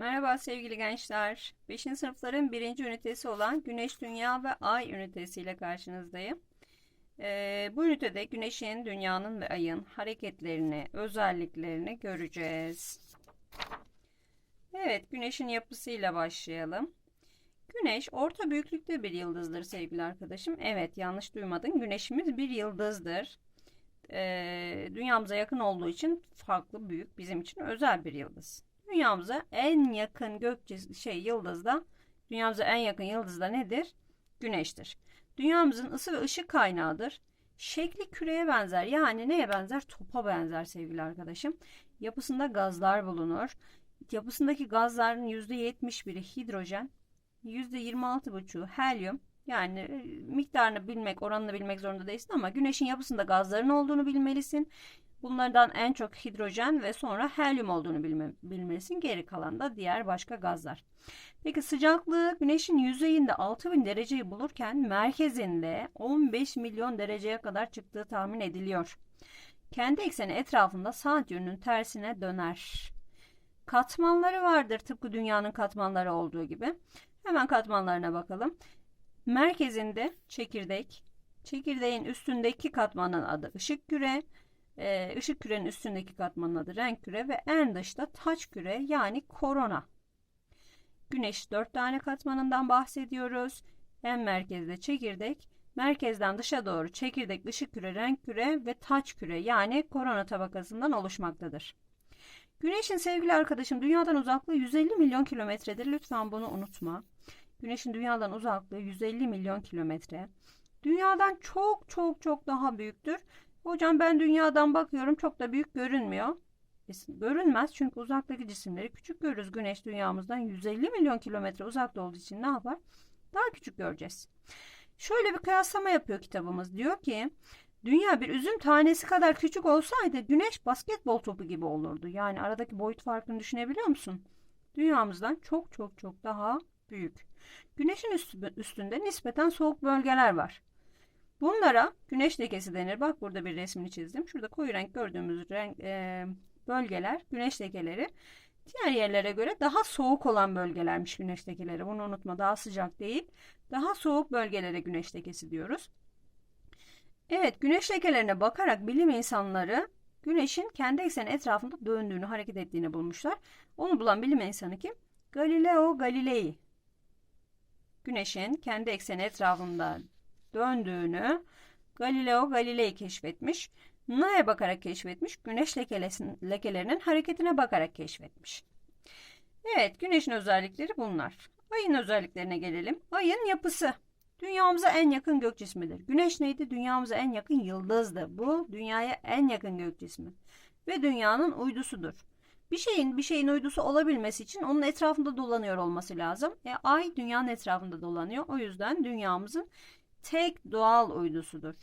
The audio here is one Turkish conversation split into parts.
Merhaba sevgili gençler. 5. sınıfların birinci ünitesi olan Güneş, Dünya ve Ay ünitesiyle karşınızdayım. Ee, bu ünitede Güneş'in, Dünya'nın ve Ay'ın hareketlerini, özelliklerini göreceğiz. Evet, Güneş'in yapısıyla başlayalım. Güneş orta büyüklükte bir yıldızdır sevgili arkadaşım. Evet, yanlış duymadın. Güneşimiz bir yıldızdır. Ee, dünyamıza yakın olduğu için farklı, büyük, bizim için özel bir yıldız. Dünyamıza en yakın gök şey yıldızda dünyamıza en yakın yıldızda nedir? Güneştir. Dünyamızın ısı ve ışık kaynağıdır. Şekli küreye benzer. Yani neye benzer? Topa benzer sevgili arkadaşım. Yapısında gazlar bulunur. Yapısındaki gazların %71'i hidrojen, %26,5'u helyum. Yani e, miktarını bilmek, oranını bilmek zorunda değilsin ama güneşin yapısında gazların olduğunu bilmelisin. Bunlardan en çok hidrojen ve sonra helyum olduğunu bilme, bilmelisin. Geri kalan da diğer başka gazlar. Peki sıcaklığı güneşin yüzeyinde 6000 dereceyi bulurken merkezinde 15 milyon dereceye kadar çıktığı tahmin ediliyor. Kendi ekseni etrafında saat yönünün tersine döner. Katmanları vardır tıpkı dünyanın katmanları olduğu gibi. Hemen katmanlarına bakalım. Merkezinde çekirdek, çekirdeğin üstündeki katmanın adı ışık küre, e, ışık kürenin üstündeki katmanın adı renk küre ve en dışta taç küre yani korona. Güneş dört tane katmanından bahsediyoruz. En merkezde çekirdek, merkezden dışa doğru çekirdek, ışık küre, renk küre ve taç küre yani korona tabakasından oluşmaktadır. Güneşin sevgili arkadaşım dünyadan uzaklığı 150 milyon kilometredir. Lütfen bunu unutma. Güneşin dünyadan uzaklığı 150 milyon kilometre. Dünyadan çok çok çok daha büyüktür. Hocam ben dünyadan bakıyorum çok da büyük görünmüyor. Görünmez çünkü uzaktaki cisimleri küçük görürüz. Güneş dünyamızdan 150 milyon kilometre uzakta olduğu için ne yapar? Daha küçük göreceğiz. Şöyle bir kıyaslama yapıyor kitabımız. Diyor ki dünya bir üzüm tanesi kadar küçük olsaydı güneş basketbol topu gibi olurdu. Yani aradaki boyut farkını düşünebiliyor musun? Dünyamızdan çok çok çok daha büyük. Güneşin üstünde nispeten soğuk bölgeler var. Bunlara güneş lekesi denir. Bak burada bir resmini çizdim. Şurada koyu renk gördüğümüz renk, e, bölgeler güneş lekeleri. Diğer yerlere göre daha soğuk olan bölgelermiş güneş lekeleri. Bunu unutma daha sıcak değil. Daha soğuk bölgelere güneş lekesi diyoruz. Evet güneş lekelerine bakarak bilim insanları güneşin kendi ekseni etrafında döndüğünü, hareket ettiğini bulmuşlar. Onu bulan bilim insanı kim? Galileo Galilei. Güneşin kendi ekseni etrafında döndüğünü Galileo Galilei keşfetmiş. Neye bakarak keşfetmiş? Güneş lekelerinin hareketine bakarak keşfetmiş. Evet, güneşin özellikleri bunlar. Ayın özelliklerine gelelim. Ayın yapısı. Dünyamıza en yakın gök cismidir. Güneş neydi? Dünyamıza en yakın yıldızdı. Bu dünyaya en yakın gök cismi. Ve dünyanın uydusudur. Bir şeyin bir şeyin uydusu olabilmesi için onun etrafında dolanıyor olması lazım. E, ay dünyanın etrafında dolanıyor. O yüzden dünyamızın tek doğal uydusudur.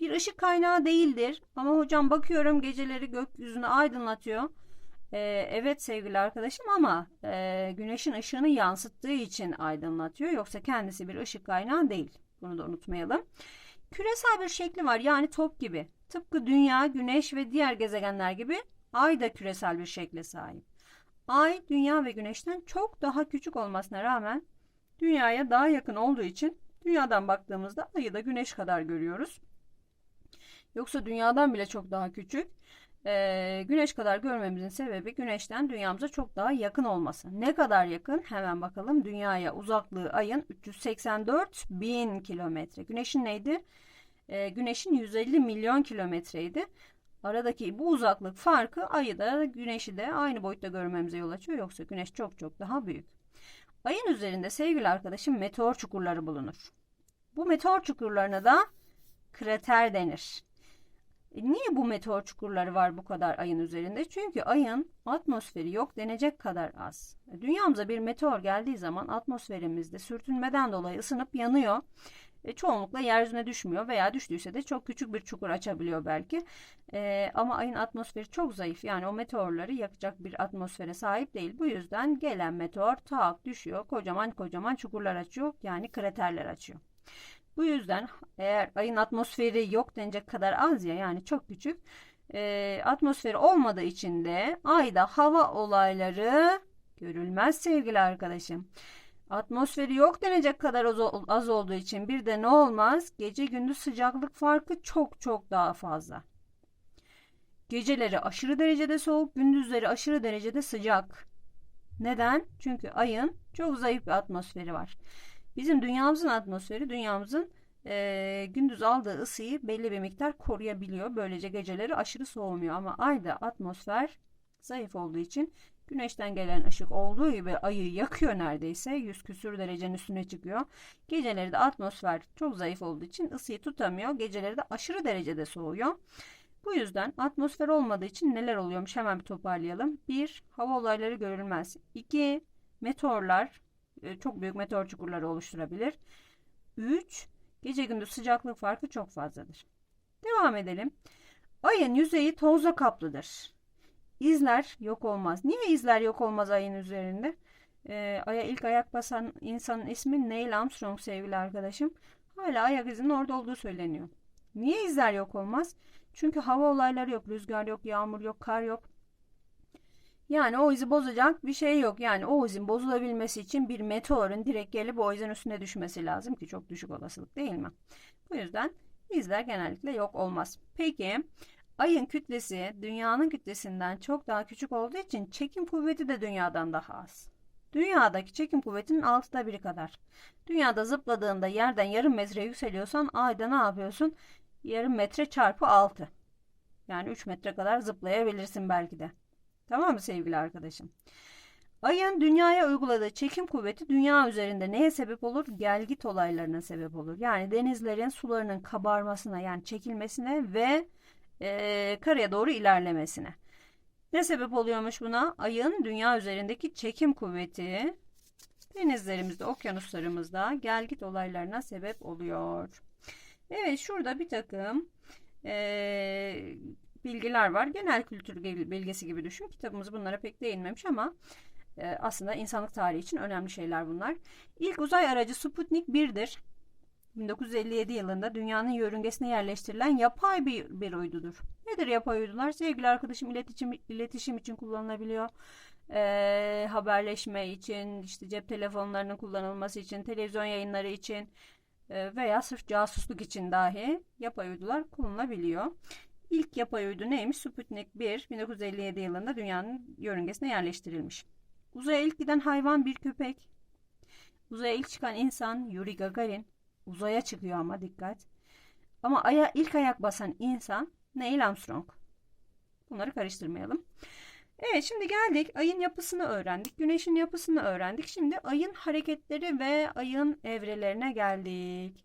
Bir ışık kaynağı değildir ama hocam bakıyorum geceleri gökyüzünü aydınlatıyor. Ee, evet sevgili arkadaşım ama e, güneşin ışığını yansıttığı için aydınlatıyor. Yoksa kendisi bir ışık kaynağı değil. Bunu da unutmayalım. Küresel bir şekli var yani top gibi. Tıpkı dünya, güneş ve diğer gezegenler gibi ay da küresel bir şekle sahip. Ay dünya ve güneşten çok daha küçük olmasına rağmen dünyaya daha yakın olduğu için Dünyadan baktığımızda ayı da güneş kadar görüyoruz. Yoksa dünyadan bile çok daha küçük. Ee, güneş kadar görmemizin sebebi güneşten dünyamıza çok daha yakın olması. Ne kadar yakın? Hemen bakalım. Dünyaya uzaklığı ayın 384 bin kilometre. Güneşin neydi? Ee, güneşin 150 milyon kilometreydi. Aradaki bu uzaklık farkı ayı da güneşi de aynı boyutta görmemize yol açıyor. Yoksa güneş çok çok daha büyük. Ayın üzerinde sevgili arkadaşım meteor çukurları bulunur. Bu meteor çukurlarına da krater denir. E niye bu meteor çukurları var bu kadar ayın üzerinde? Çünkü ayın atmosferi yok denecek kadar az. Dünyamıza bir meteor geldiği zaman atmosferimizde sürtünmeden dolayı ısınıp yanıyor. E, çoğunlukla yeryüzüne düşmüyor veya düştüyse de çok küçük bir çukur açabiliyor belki. E, ama ayın atmosferi çok zayıf. Yani o meteorları yakacak bir atmosfere sahip değil. Bu yüzden gelen meteor tak düşüyor. Kocaman kocaman çukurlar açıyor. Yani kraterler açıyor. Bu yüzden eğer ayın atmosferi yok denecek kadar az ya yani çok küçük. E, atmosferi olmadığı için de ayda hava olayları görülmez sevgili arkadaşım. Atmosferi yok denecek kadar az, az olduğu için bir de ne olmaz? Gece gündüz sıcaklık farkı çok çok daha fazla. Geceleri aşırı derecede soğuk, gündüzleri aşırı derecede sıcak. Neden? Çünkü ayın çok zayıf bir atmosferi var. Bizim dünyamızın atmosferi dünyamızın e, gündüz aldığı ısıyı belli bir miktar koruyabiliyor. Böylece geceleri aşırı soğumuyor ama ayda atmosfer zayıf olduğu için güneşten gelen ışık olduğu gibi ayı yakıyor neredeyse. 100 küsür derecenin üstüne çıkıyor. Geceleri de atmosfer çok zayıf olduğu için ısıyı tutamıyor. Geceleri de aşırı derecede soğuyor. Bu yüzden atmosfer olmadığı için neler oluyormuş hemen bir toparlayalım. 1. Hava olayları görülmez. 2. Meteorlar çok büyük meteor çukurları oluşturabilir. 3. Gece gündüz sıcaklık farkı çok fazladır. Devam edelim. Ayın yüzeyi tozla kaplıdır. İzler yok olmaz. Niye izler yok olmaz ayın üzerinde? Ee, aya ilk ayak basan insanın ismi Neil Armstrong sevgili arkadaşım. Hala ayak izinin orada olduğu söyleniyor. Niye izler yok olmaz? Çünkü hava olayları yok. Rüzgar yok, yağmur yok, kar yok. Yani o izi bozacak bir şey yok. Yani o izin bozulabilmesi için bir meteorun direkt gelip o izin üstüne düşmesi lazım ki çok düşük olasılık değil mi? Bu yüzden izler genellikle yok olmaz. Peki ayın kütlesi dünyanın kütlesinden çok daha küçük olduğu için çekim kuvveti de dünyadan daha az. Dünyadaki çekim kuvvetinin altıda biri kadar. Dünyada zıpladığında yerden yarım metre yükseliyorsan ayda ne yapıyorsun? Yarım metre çarpı altı. Yani 3 metre kadar zıplayabilirsin belki de. Tamam mı sevgili arkadaşım? Ayın dünyaya uyguladığı çekim kuvveti dünya üzerinde neye sebep olur? Gelgit olaylarına sebep olur. Yani denizlerin sularının kabarmasına yani çekilmesine ve e, karaya doğru ilerlemesine. Ne sebep oluyormuş buna? Ayın dünya üzerindeki çekim kuvveti denizlerimizde, okyanuslarımızda gelgit olaylarına sebep oluyor. Evet şurada bir takım e, bilgiler var. Genel kültür bilgisi gibi düşün. Kitabımız bunlara pek değinmemiş ama e, aslında insanlık tarihi için önemli şeyler bunlar. İlk uzay aracı Sputnik 1'dir. 1957 yılında dünyanın yörüngesine yerleştirilen yapay bir, bir uydudur. Nedir yapay uydular? Sevgili arkadaşım iletişim, iletişim için kullanılabiliyor. E, haberleşme için, işte cep telefonlarının kullanılması için, televizyon yayınları için e, veya sırf casusluk için dahi yapay uydular kullanılabiliyor. İlk yapay uydu neymiş? Sputnik 1 1957 yılında dünyanın yörüngesine yerleştirilmiş. Uzaya ilk giden hayvan bir köpek. Uzaya ilk çıkan insan Yuri Gagarin. Uzaya çıkıyor ama dikkat. Ama aya ilk ayak basan insan Neil Armstrong. Bunları karıştırmayalım. Evet şimdi geldik ayın yapısını öğrendik. Güneşin yapısını öğrendik. Şimdi ayın hareketleri ve ayın evrelerine geldik.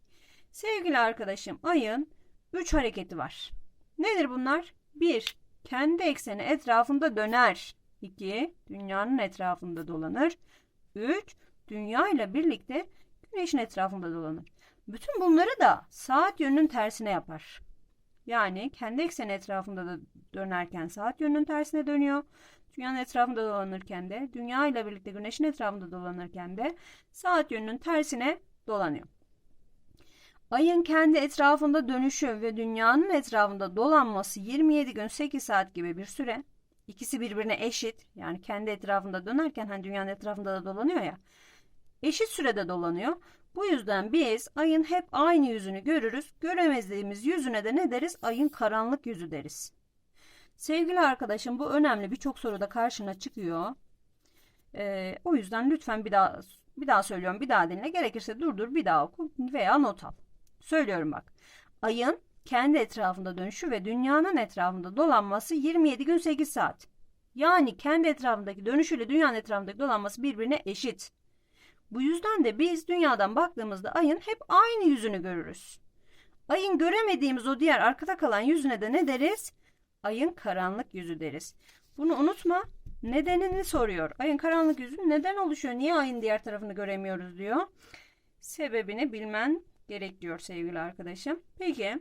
Sevgili arkadaşım ayın 3 hareketi var. Nedir bunlar? 1. Kendi ekseni etrafında döner. 2. Dünyanın etrafında dolanır. 3. Dünya ile birlikte güneşin etrafında dolanır. Bütün bunları da saat yönünün tersine yapar. Yani kendi ekseni etrafında da dönerken saat yönünün tersine dönüyor. Dünyanın etrafında dolanırken de, dünya ile birlikte güneşin etrafında dolanırken de saat yönünün tersine dolanıyor. Ayın kendi etrafında dönüşü ve dünyanın etrafında dolanması 27 gün 8 saat gibi bir süre. İkisi birbirine eşit. Yani kendi etrafında dönerken hani dünyanın etrafında da dolanıyor ya. Eşit sürede dolanıyor. Bu yüzden biz ayın hep aynı yüzünü görürüz. Göremezdiğimiz yüzüne de ne deriz? Ayın karanlık yüzü deriz. Sevgili arkadaşım bu önemli birçok soruda karşına çıkıyor. Ee, o yüzden lütfen bir daha bir daha söylüyorum bir daha dinle. Gerekirse durdur bir daha oku veya not al. Söylüyorum bak. Ayın kendi etrafında dönüşü ve dünyanın etrafında dolanması 27 gün 8 saat. Yani kendi etrafındaki dönüşüyle dünyanın etrafındaki dolanması birbirine eşit. Bu yüzden de biz dünyadan baktığımızda ayın hep aynı yüzünü görürüz. Ayın göremediğimiz o diğer arkada kalan yüzüne de ne deriz? Ayın karanlık yüzü deriz. Bunu unutma. Nedenini soruyor. Ayın karanlık yüzü neden oluşuyor? Niye ayın diğer tarafını göremiyoruz diyor. Sebebini bilmen gerekiyor sevgili arkadaşım. Peki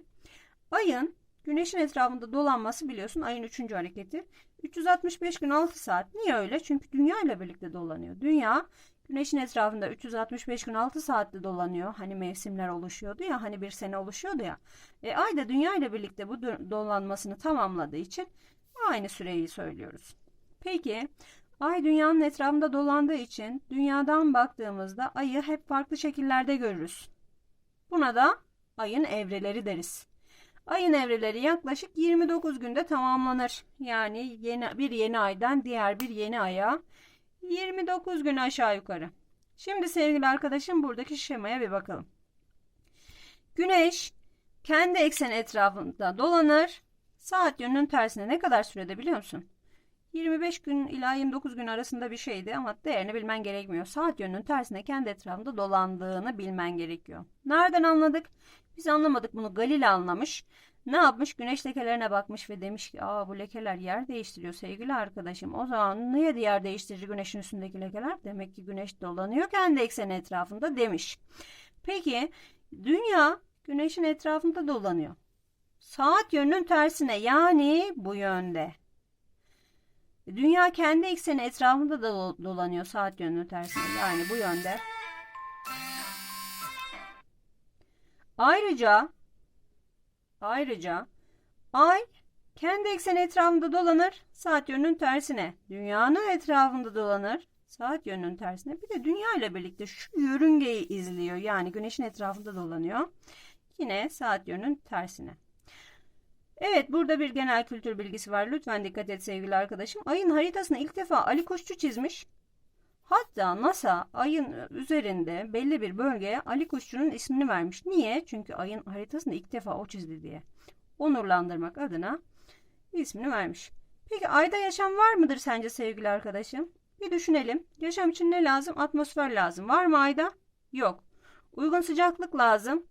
ayın güneşin etrafında dolanması biliyorsun ayın 3. hareketi. 365 gün 6 saat. Niye öyle? Çünkü dünya ile birlikte dolanıyor. Dünya güneşin etrafında 365 gün 6 saatte dolanıyor. Hani mevsimler oluşuyordu ya hani bir sene oluşuyordu ya. E, ay da dünya ile birlikte bu dolanmasını tamamladığı için aynı süreyi söylüyoruz. Peki Ay dünyanın etrafında dolandığı için dünyadan baktığımızda ayı hep farklı şekillerde görürüz. Buna da ayın evreleri deriz. Ayın evreleri yaklaşık 29 günde tamamlanır. Yani yeni, bir yeni aydan diğer bir yeni aya 29 gün aşağı yukarı. Şimdi sevgili arkadaşım buradaki şemaya bir bakalım. Güneş kendi ekseni etrafında dolanır. Saat yönünün tersine ne kadar sürede biliyor musun? 25 gün ila 29 gün arasında bir şeydi ama değerini bilmen gerekmiyor. Saat yönünün tersine kendi etrafında dolandığını bilmen gerekiyor. Nereden anladık? Biz anlamadık bunu. Galile anlamış. Ne yapmış? Güneş lekelerine bakmış ve demiş ki aa bu lekeler yer değiştiriyor sevgili arkadaşım. O zaman niye yer değiştirir güneşin üstündeki lekeler? Demek ki güneş dolanıyor kendi ekseni etrafında demiş. Peki dünya güneşin etrafında dolanıyor. Saat yönünün tersine yani bu yönde. Dünya kendi ekseni etrafında da dolanıyor saat yönünün tersine yani bu yönde. Ayrıca ayrıca ay kendi ekseni etrafında dolanır saat yönünün tersine. Dünyanın etrafında dolanır saat yönünün tersine. Bir de dünya ile birlikte şu yörüngeyi izliyor. Yani güneşin etrafında dolanıyor. Yine saat yönünün tersine. Evet burada bir genel kültür bilgisi var. Lütfen dikkat et sevgili arkadaşım. Ayın haritasını ilk defa Ali Koççu çizmiş. Hatta NASA ayın üzerinde belli bir bölgeye Ali Koççu'nun ismini vermiş. Niye? Çünkü ayın haritasını ilk defa o çizdi diye. Onurlandırmak adına ismini vermiş. Peki ayda yaşam var mıdır sence sevgili arkadaşım? Bir düşünelim. Yaşam için ne lazım? Atmosfer lazım. Var mı ayda? Yok. Uygun sıcaklık lazım.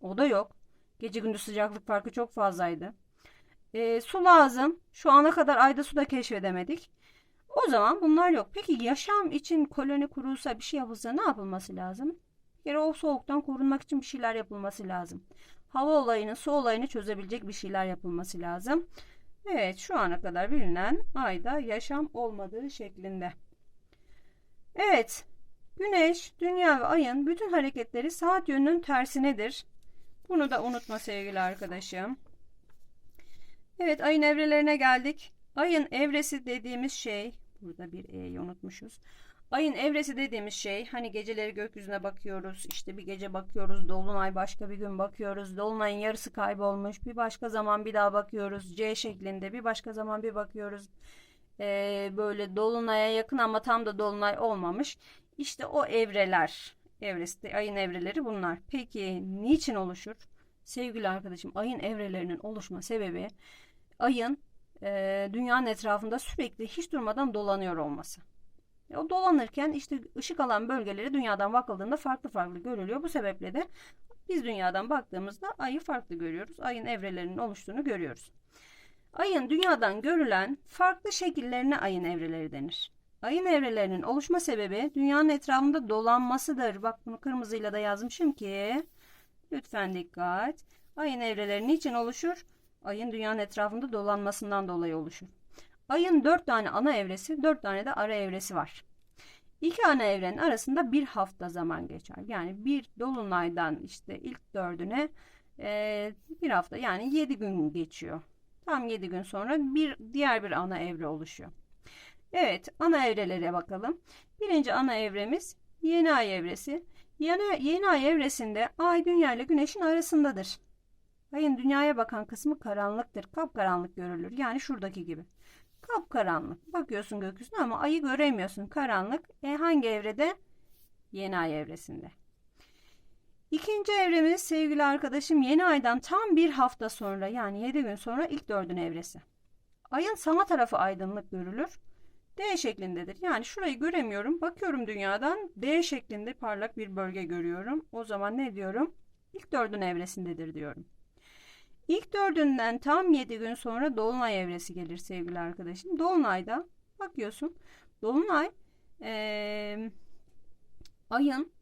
O da yok. Gece gündüz sıcaklık farkı çok fazlaydı. E, su lazım. Şu ana kadar ayda su da keşfedemedik. O zaman bunlar yok. Peki yaşam için koloni kurulsa bir şey yapılsa ne yapılması lazım? Bir o soğuktan korunmak için bir şeyler yapılması lazım. Hava olayını, su olayını çözebilecek bir şeyler yapılması lazım. Evet şu ana kadar bilinen ayda yaşam olmadığı şeklinde. Evet Güneş, Dünya ve Ay'ın bütün hareketleri saat yönünün tersinedir. Bunu da unutma sevgili arkadaşım. Evet ayın evrelerine geldik. Ayın evresi dediğimiz şey burada bir E'yi unutmuşuz. Ayın evresi dediğimiz şey hani geceleri gökyüzüne bakıyoruz işte bir gece bakıyoruz dolunay başka bir gün bakıyoruz dolunayın yarısı kaybolmuş bir başka zaman bir daha bakıyoruz C şeklinde bir başka zaman bir bakıyoruz ee, böyle dolunaya yakın ama tam da dolunay olmamış işte o evreler evresi, ayın evreleri bunlar. Peki niçin oluşur? Sevgili arkadaşım ayın evrelerinin oluşma sebebi ayın e, dünyanın etrafında sürekli hiç durmadan dolanıyor olması. E, o dolanırken işte ışık alan bölgeleri dünyadan bakıldığında farklı farklı görülüyor. Bu sebeple de biz dünyadan baktığımızda ayı farklı görüyoruz. Ayın evrelerinin oluştuğunu görüyoruz. Ayın dünyadan görülen farklı şekillerine ayın evreleri denir. Ayın evrelerinin oluşma sebebi dünyanın etrafında dolanmasıdır. Bak bunu kırmızıyla da yazmışım ki. Lütfen dikkat. Ayın evreleri niçin oluşur? Ayın dünyanın etrafında dolanmasından dolayı oluşur. Ayın dört tane ana evresi, dört tane de ara evresi var. İki ana evrenin arasında bir hafta zaman geçer. Yani bir dolunaydan işte ilk dördüne e, bir hafta yani yedi gün geçiyor. Tam yedi gün sonra bir diğer bir ana evre oluşuyor. Evet ana evrelere bakalım. Birinci ana evremiz yeni ay evresi. Yeni, yeni ay evresinde ay dünya ile güneşin arasındadır. Ayın dünyaya bakan kısmı karanlıktır. Kapkaranlık görülür. Yani şuradaki gibi. Kapkaranlık. Bakıyorsun gökyüzüne ama ayı göremiyorsun. Karanlık. E hangi evrede? Yeni ay evresinde. İkinci evremiz sevgili arkadaşım yeni aydan tam bir hafta sonra yani 7 gün sonra ilk dördün evresi. Ayın sağ tarafı aydınlık görülür. D şeklindedir. Yani şurayı göremiyorum. Bakıyorum dünyadan D şeklinde parlak bir bölge görüyorum. O zaman ne diyorum? İlk dördün evresindedir diyorum. İlk dördünden tam 7 gün sonra Dolunay evresi gelir sevgili arkadaşım. Dolunayda bakıyorsun. Dolunay ee, ayın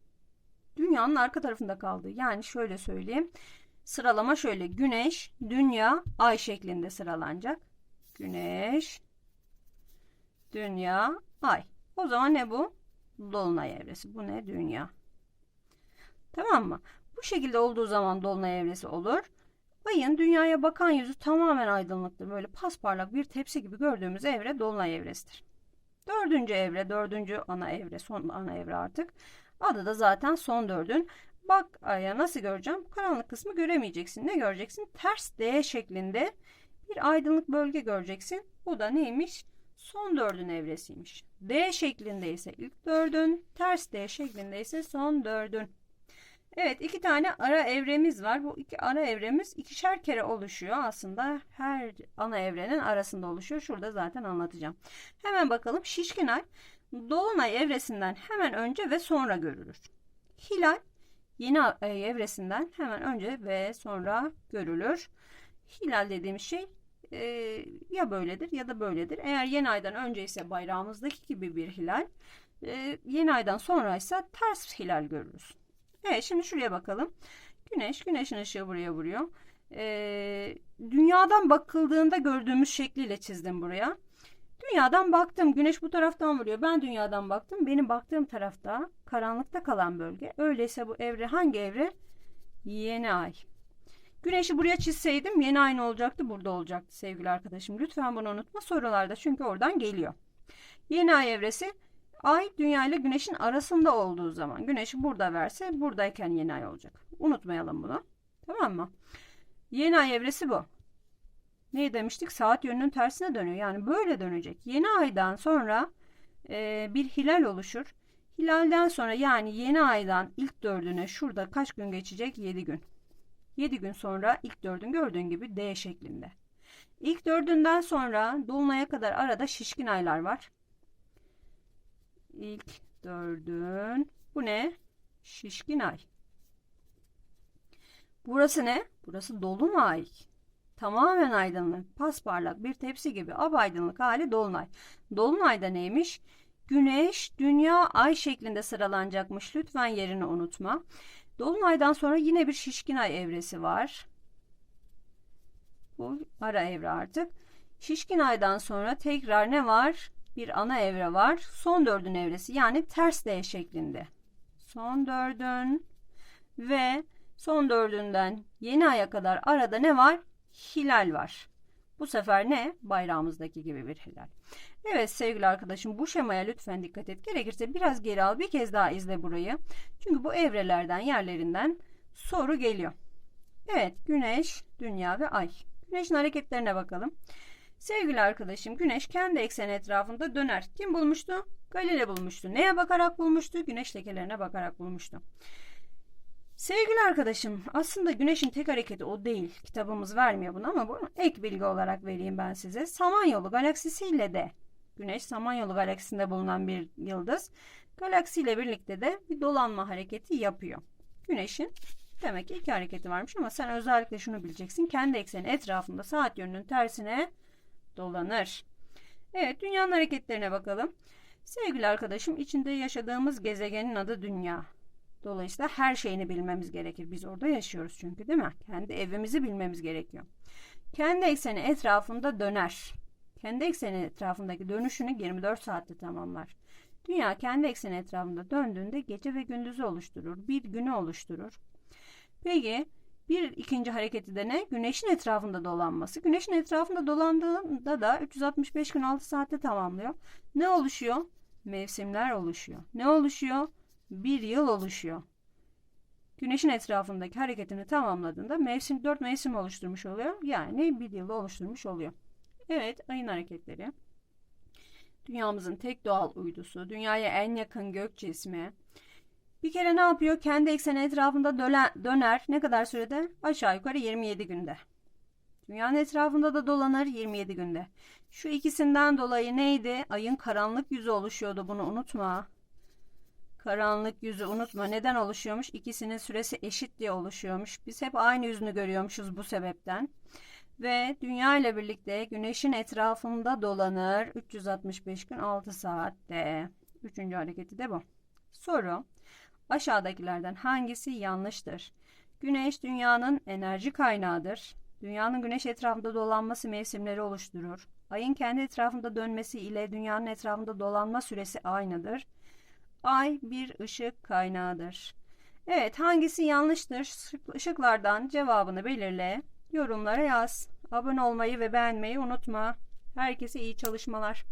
dünyanın arka tarafında kaldı. Yani şöyle söyleyeyim. Sıralama şöyle. Güneş, dünya, ay şeklinde sıralanacak. Güneş, dünya, ay. O zaman ne bu? Dolunay evresi. Bu ne? Dünya. Tamam mı? Bu şekilde olduğu zaman dolunay evresi olur. Ayın dünyaya bakan yüzü tamamen aydınlıktır. Böyle pasparlak bir tepsi gibi gördüğümüz evre dolunay evresidir. Dördüncü evre, dördüncü ana evre, son ana evre artık. Adı da zaten son dördün. Bak aya nasıl göreceğim? Karanlık kısmı göremeyeceksin. Ne göreceksin? Ters D şeklinde bir aydınlık bölge göreceksin. Bu da neymiş? Son dördün evresiymiş. D şeklinde ise ilk dördün, ters D şeklinde ise son dördün. Evet iki tane ara evremiz var. Bu iki ara evremiz ikişer kere oluşuyor. Aslında her ana evrenin arasında oluşuyor. Şurada zaten anlatacağım. Hemen bakalım. Şişkin ay Dolunay evresinden hemen önce ve sonra görülür. Hilal yeni evresinden hemen önce ve sonra görülür. Hilal dediğim şey e, ya böyledir ya da böyledir. Eğer yeni aydan önce ise bayrağımızdaki gibi bir hilal, e, yeni aydan sonra ise ters hilal görürüz. Evet şimdi şuraya bakalım. Güneş, güneşin ışığı buraya vuruyor. Ee, dünyadan bakıldığında gördüğümüz şekliyle çizdim buraya. Dünyadan baktım. Güneş bu taraftan vuruyor. Ben dünyadan baktım. Benim baktığım tarafta karanlıkta kalan bölge. Öyleyse bu evre hangi evre? Yeni ay. Güneşi buraya çizseydim yeni ay ne olacaktı? Burada olacaktı sevgili arkadaşım. Lütfen bunu unutma sorularda çünkü oradan geliyor. Yeni ay evresi Ay dünya ile güneşin arasında olduğu zaman güneşi burada verse buradayken yeni ay olacak. Unutmayalım bunu. Tamam mı? Yeni ay evresi bu. Ne demiştik? Saat yönünün tersine dönüyor. Yani böyle dönecek. Yeni aydan sonra e, bir hilal oluşur. Hilalden sonra yani yeni aydan ilk dördüne şurada kaç gün geçecek? 7 gün. 7 gün sonra ilk dördün gördüğün gibi D şeklinde. İlk dördünden sonra dolunaya kadar arada şişkin aylar var ilk dördün. Bu ne? Şişkin ay. Burası ne? Burası dolunay. Tamamen aydınlık, pasparlak bir tepsi gibi apaydınlık hali dolunay. Dolunayda neymiş? Güneş, dünya, ay şeklinde sıralanacakmış. Lütfen yerini unutma. Dolunaydan sonra yine bir şişkin ay evresi var. Bu ara evre artık. Şişkin aydan sonra tekrar ne var? bir ana evre var. Son dördün evresi yani ters D şeklinde. Son dördün ve son dördünden yeni aya kadar arada ne var? Hilal var. Bu sefer ne? Bayrağımızdaki gibi bir hilal. Evet sevgili arkadaşım bu şemaya lütfen dikkat et. Gerekirse biraz geri al bir kez daha izle burayı. Çünkü bu evrelerden yerlerinden soru geliyor. Evet güneş, dünya ve ay. Güneşin hareketlerine bakalım. Sevgili arkadaşım Güneş kendi ekseni etrafında döner. Kim bulmuştu? Galile bulmuştu. Neye bakarak bulmuştu? Güneş lekelerine bakarak bulmuştu. Sevgili arkadaşım aslında güneşin tek hareketi o değil. Kitabımız vermiyor bunu ama bunu ek bilgi olarak vereyim ben size. Samanyolu galaksisiyle de Güneş Samanyolu galaksisinde bulunan bir yıldız. Galaksiyle birlikte de bir dolanma hareketi yapıyor. Güneşin demek ki iki hareketi varmış ama sen özellikle şunu bileceksin. Kendi ekseni etrafında saat yönünün tersine dolanır. Evet dünyanın hareketlerine bakalım. Sevgili arkadaşım içinde yaşadığımız gezegenin adı dünya. Dolayısıyla her şeyini bilmemiz gerekir. Biz orada yaşıyoruz çünkü değil mi? Kendi evimizi bilmemiz gerekiyor. Kendi ekseni etrafında döner. Kendi ekseni etrafındaki dönüşünü 24 saatte tamamlar. Dünya kendi ekseni etrafında döndüğünde gece ve gündüzü oluşturur. Bir günü oluşturur. Peki bir ikinci hareketi de ne? Güneşin etrafında dolanması. Güneşin etrafında dolandığında da 365 gün 6 saatte tamamlıyor. Ne oluşuyor? Mevsimler oluşuyor. Ne oluşuyor? Bir yıl oluşuyor. Güneşin etrafındaki hareketini tamamladığında mevsim 4 mevsim oluşturmuş oluyor. Yani bir yılı oluşturmuş oluyor. Evet ayın hareketleri. Dünyamızın tek doğal uydusu, dünyaya en yakın gök cismi, bir kere ne yapıyor? Kendi ekseni etrafında döner. Ne kadar sürede? Aşağı yukarı 27 günde. Dünyanın etrafında da dolanır 27 günde. Şu ikisinden dolayı neydi? Ayın karanlık yüzü oluşuyordu. Bunu unutma. Karanlık yüzü unutma. Neden oluşuyormuş? İkisinin süresi eşit diye oluşuyormuş. Biz hep aynı yüzünü görüyormuşuz bu sebepten. Ve dünya ile birlikte güneşin etrafında dolanır 365 gün 6 saatte. Üçüncü hareketi de bu. Soru. Aşağıdakilerden hangisi yanlıştır? Güneş dünyanın enerji kaynağıdır. Dünyanın güneş etrafında dolanması mevsimleri oluşturur. Ayın kendi etrafında dönmesi ile dünyanın etrafında dolanma süresi aynıdır. Ay bir ışık kaynağıdır. Evet hangisi yanlıştır? Işıklardan cevabını belirle. Yorumlara yaz. Abone olmayı ve beğenmeyi unutma. Herkese iyi çalışmalar.